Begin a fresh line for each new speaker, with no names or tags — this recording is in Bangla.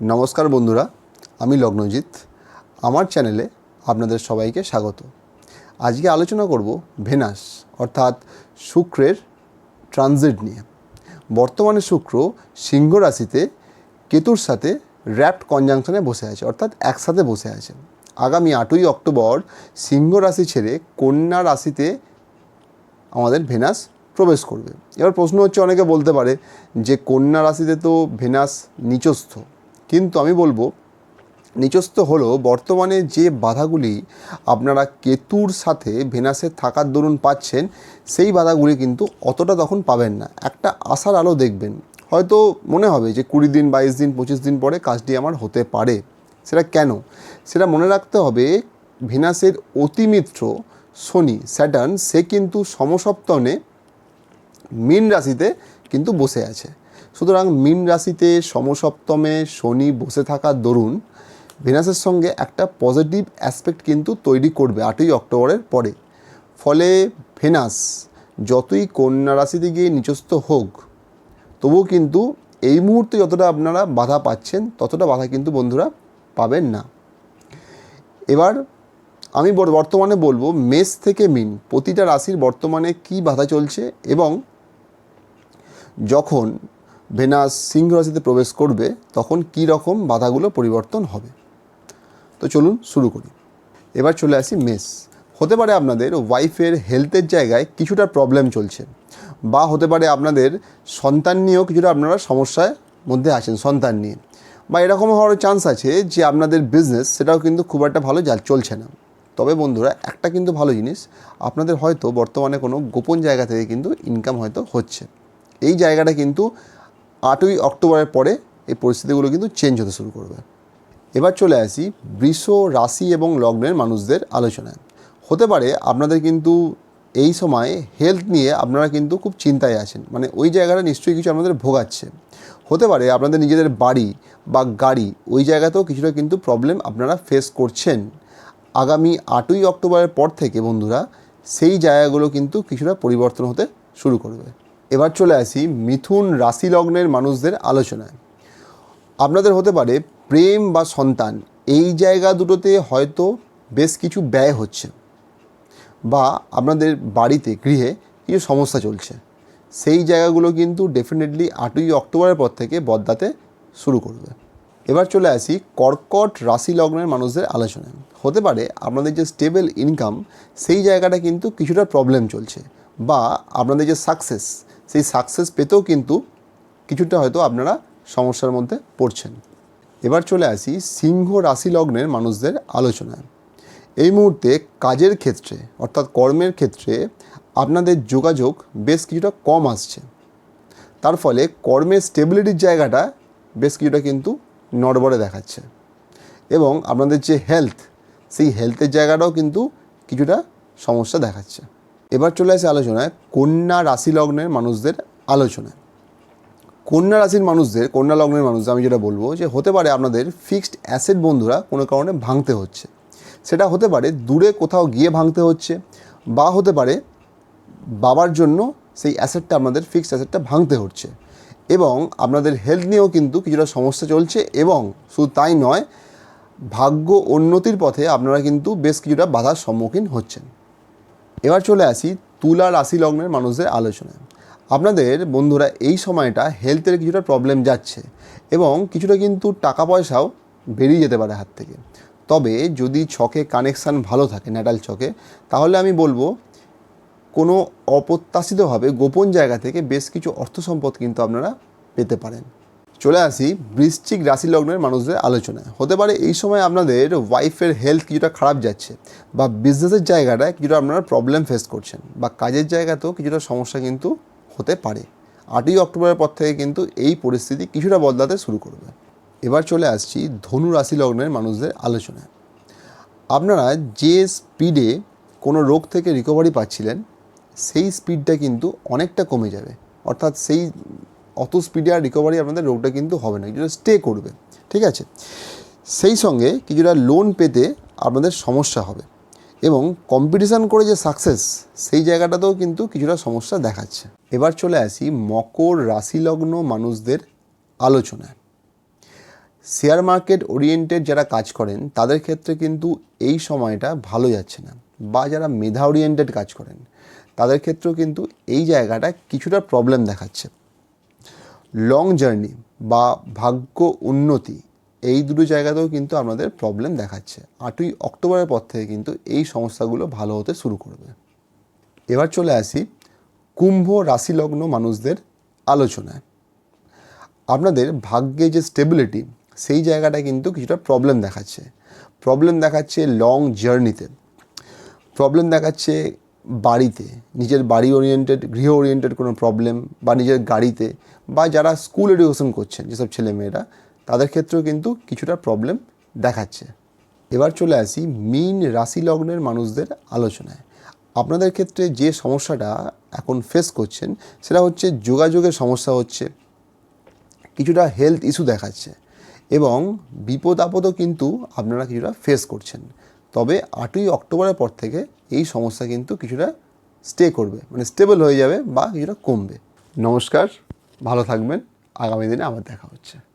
নমস্কার বন্ধুরা, আমি লগ্নজিৎ। আমার চ্যানেলে আপনাদের সবাইকে স্বাগত। আজকে আলোচনা করব ভেনাস, অর্থাৎ শুক্রের ট্রানজিট নিয়ে। বর্তমানে শুক্র সিংহ রাশিতে কেতুর সাথে র্যাপ্ট কনজাংশনে বসে আছে, অর্থাৎ একসাথে বসে আছে। আগামী আটই অক্টোবর সিংহ রাশি ছেড়ে কন্যা রাশিতে আমাদের ভেনাস প্রবেশ করবে। এবার প্রশ্ন হচ্ছে, অনেকে বলতে পারে যে কন্যা রাশিতে তো ভেনাস নিচস্থ। কিন্তু আমি বলব, নিচস্থ হলো বর্তমানে যে বাধাগুলি আপনারা কেতুর সাথে ভেনাসে থাকার দরুন পাচ্ছেন, সেই বাধাগুলি কিন্তু অতটা তখন পাবেন না। একটা আশার আলো দেখবেন। হয়তো মনে হবে যে কুড়ি দিন, বাইশ দিন, পঁচিশ দিন পরে কাজটি আমার হতে পারে। সেটা কেন? সেটা মনে রাখতে হবে, ভেনাসের অতিমিত্র শনি, স্যাটার্ন, সে কিন্তু সমসপ্তনে মীন রাশিতে কিন্তু বসে আছে। সুতরাং মীন রাশিতে সমসপ্তমে শনি বসে থাকার দরুন ভেনাসের সঙ্গে একটা পজিটিভ অ্যাসপেক্ট কিন্তু তৈরি করবে আটই অক্টোবরের পরে। ফলে ভেনাস যতই কন্যা রাশিতে গিয়ে নিচস্থ হোক, তবুও কিন্তু এই মুহূর্তে যতটা আপনারা বাধা পাচ্ছেন, ততটা বাধা কিন্তু বন্ধুরা পাবেন না। এবার আমি বর- বর্তমানে বলব মেষ থেকে মিন, প্রতিটা রাশির বর্তমানে কি বাধা চলছে এবং যখন ভেনাস সিংহ রাশিতে প্রবেশ করবে, তখন কি রকম বাধাগুলো পরিবর্তন হবে? তো চলুন শুরু করি। এবার চলে আসি মেষ। হতে পারে আপনাদের ওয়াইফের হেলথের জায়গায় কিছুটা প্রবলেম চলছে, বা হতে পারে আপনাদের সন্তান নিয়েও কিছুটা আপনারা সমস্যার মধ্যে আছেন সন্তান নিয়ে, বা এরকম হওয়ার চান্স আছে যে আপনাদের বিজনেস সেটাও কিন্তু খুব একটা ভালো চলছে না। তবে বন্ধুরা, একটা কিন্তু ভালো জিনিস, আপনাদের হয়তো বর্তমানে কোনো গোপন জায়গা থেকে কিন্তু ইনকাম হয়তো হচ্ছে। এই জায়গাটা কিন্তু আটই অক্টোবরের পরে এই পরিস্থিতিগুলো কিন্তু চেঞ্জ হতে শুরু করবে। এবার চলে আসি বৃষ, রাশি এবং লগ্নের মানুষদের আলোচনায়। হতে পারে আপনাদের কিন্তু এই সময় হেলথ নিয়ে আপনারা কিন্তু খুব চিন্তায় আছেন মানে ওই জায়গাটা নিশ্চয়ই কিছু আপনাদের ভোগাচ্ছে। হতে পারে আপনাদের নিজেদের বাড়ি বা গাড়ি, ওই জায়গাতেও কিছুটা কিন্তু প্রবলেম আপনারা ফেস করছেন। আগামী আটই অক্টোবরের পর থেকে বন্ধুরা, সেই জায়গাগুলো কিন্তু কিছুটা পরিবর্তন হতে শুরু করবে। এবার চলে আসি মিথুন রাশি লগ্নের মানুষদের আলোচনায়। আপনাদের হতে পারে প্রেম বা সন্তান, এই জায়গা দুটোতে হয়তো বেশ কিছু ব্যয় হচ্ছে বা আপনাদের বাড়িতে, গৃহে কিছু সমস্যা চলছে। সেই জায়গাগুলো কিন্তু ডেফিনেটলি আটই অক্টোবরের পর থেকে বদলাতে শুরু করবে। এবার চলে আসি কর্কট রাশি লগ্নের মানুষদের আলোচনায়। হতে পারে আপনাদের যে স্টেবল ইনকাম সেই জায়গাটা কিন্তু কিছুটা প্রবলেম চলছে বা আপনাদের যে সাকসেস সেই সাকসেস পেতেও কিন্তু কিছুটা হয়তো আপনারা সমস্যার মধ্যে পড়ছেন। এবার চলে আসি সিংহ রাশি লগ্নের মানুষদের আলোচনায়। এই মুহূর্তে কাজের ক্ষেত্রে, অর্থাৎ কর্মের ক্ষেত্রে আপনাদের যোগাযোগ বেশ কিছুটা কম আসছে। তার ফলে কর্মের স্টেবিলিটির জায়গাটা বেশ কিছুটা কিন্তু নড়বড়ে দেখাচ্ছে। এবং আপনাদের যে হেলথ সেই হেলথের জায়গাটাও কিন্তু কিছুটা সমস্যা দেখাচ্ছে। এবার চলে আসে আলোচনায় কন্যা রাশি লগ্নের মানুষদের আলোচনায়। কন্যা রাশির মানুষদের, কন্যা লগ্নের মানুষদের আমি যেটা বলব যে হতে পারে আপনাদের ফিক্সড অ্যাসেট বন্ধুরা কোনো কারণে ভাঙতে হচ্ছে। সেটা হতে পারে দূরে কোথাও গিয়ে ভাঙতে হচ্ছে বা হতে পারে বাবার জন্য সেই অ্যাসেটটা আপনাদের ফিক্সড অ্যাসেটটা ভাঙতে হচ্ছে। এবং আপনাদের হেলথ নিয়েও কিন্তু কিছুটা সমস্যা চলছে এবং শুধু তাই নয়, ভাগ্য উন্নতির পথে আপনারা কিন্তু বেশ কিছুটা বাধার সম্মুখীন হচ্ছেন। এবার চলে আসি তুলা রাশি লগ্নের মানুষদের আলোচনায়। আপনাদের বন্ধুরা এই সময়টা হেলথের কিছুটা প্রবলেম যাচ্ছে এবং কিছুটা কিন্তু টাকা পয়সাও বেরিয়ে যেতে পারে হাত থেকে। তবে যদি ছকে কানেকশান ভালো থাকে ন্যাটাল ছকে, তাহলে আমি বলব কোনো অপ্রত্যাশিতভাবে গোপন জায়গা থেকে বেশ কিছু অর্থ সম্পদ কিন্তু আপনারা পেতে পারেন। চলে আসি বৃশ্চিক রাশি লগ্নের মানুষদের আলোচনায়। হতে পারে এই সময় আপনাদের ওয়াইফের হেলথ কিছুটা খারাপ যাচ্ছে বা বিজনেসের জায়গাটায় কিছুটা আপনারা প্রবলেম ফেস করছেন বা কাজের জায়গাতেও কিছুটা সমস্যা কিন্তু হতে পারে। আটই অক্টোবরের পর থেকে কিন্তু এই পরিস্থিতি কিছুটা বদলাতে শুরু করবে। এবার চলে আসছি ধনু রাশি লগ্নের মানুষদের আলোচনায়। আপনারা যে স্পিডে কোনো রোগ থেকে রিকভারি পাচ্ছিলেন, সেই স্পিডটা কিন্তু অনেকটা কমে যাবে। অর্থাৎ সেই অত স্পিডে আর রিকভারি আপনাদের রোগটা কিন্তু হবে না, কিছুটা স্টে করবে, ঠিক আছে? সেই সঙ্গে কিছুটা লোন পেতে আপনাদের সমস্যা হবে এবং কম্পিটিশান করে যে সাকসেস সেই জায়গাটাতেও কিন্তু কিছুটা সমস্যা দেখাচ্ছে। এবার চলে আসি মকর রাশি লগ্ন মানুষদের আলোচনায়। শেয়ার মার্কেট ওরিয়েন্টেড যারা কাজ করেন, তাদের ক্ষেত্রে কিন্তু এই সময়টা ভালো যাচ্ছে না বা যারা মেধা ওরিয়েন্টেড কাজ করেন, তাদের ক্ষেত্রেও কিন্তু এই জায়গাটা কিছুটা প্রবলেম দেখাচ্ছে। লং জার্নি বা ভাগ্য উন্নতি, এই দুটো জায়গাতেও কিন্তু আপনাদের প্রবলেম দেখাচ্ছে। আটই অক্টোবরের পর থেকে কিন্তু এই সমস্যাগুলো ভালো হতে শুরু করবে। এবার চলে আসি কুম্ভ রাশি লগ্ন মানুষদের আলোচনায়। আপনাদের ভাগ্যে যে স্টেবিলিটি সেই জায়গাটা কিন্তু কিছুটা প্রবলেম দেখাচ্ছে। প্রবলেম দেখাচ্ছে লং জার্নিতে প্রবলেম দেখাচ্ছে বাড়িতে, নিজের বাড়ি ওরিয়েন্টেড গৃহ ওরিয়েন্টেড কোনো প্রবলেম বা নিজের গাড়িতে বা যারা স্কুল এডুকেশন করছেন, যেসব ছেলেমেয়েরা তাদের ক্ষেত্রেও কিন্তু কিছুটা প্রবলেম দেখাচ্ছে। এবার চলে আসি মিন রাশি লগ্নের মানুষদের আলোচনায়। আপনাদের ক্ষেত্রে যে সমস্যাটা এখন ফেস করছেন, সেটা হচ্ছে যোগাযোগের সমস্যা হচ্ছে, কিছুটা হেলথ ইস্যু দেখাচ্ছে এবং বিপদ আপদও কিন্তু আপনারা কিছুটা ফেস করছেন। তবে আটই অক্টোবরের পর থেকে এই সমস্যা কিন্তু কিছুটা স্টে করবে মানে স্টেবল হয়ে যাবে বা কিছুটা কমবে। নমস্কার, ভালো থাকবেন। আগামী দিনে আবার দেখা হচ্ছে।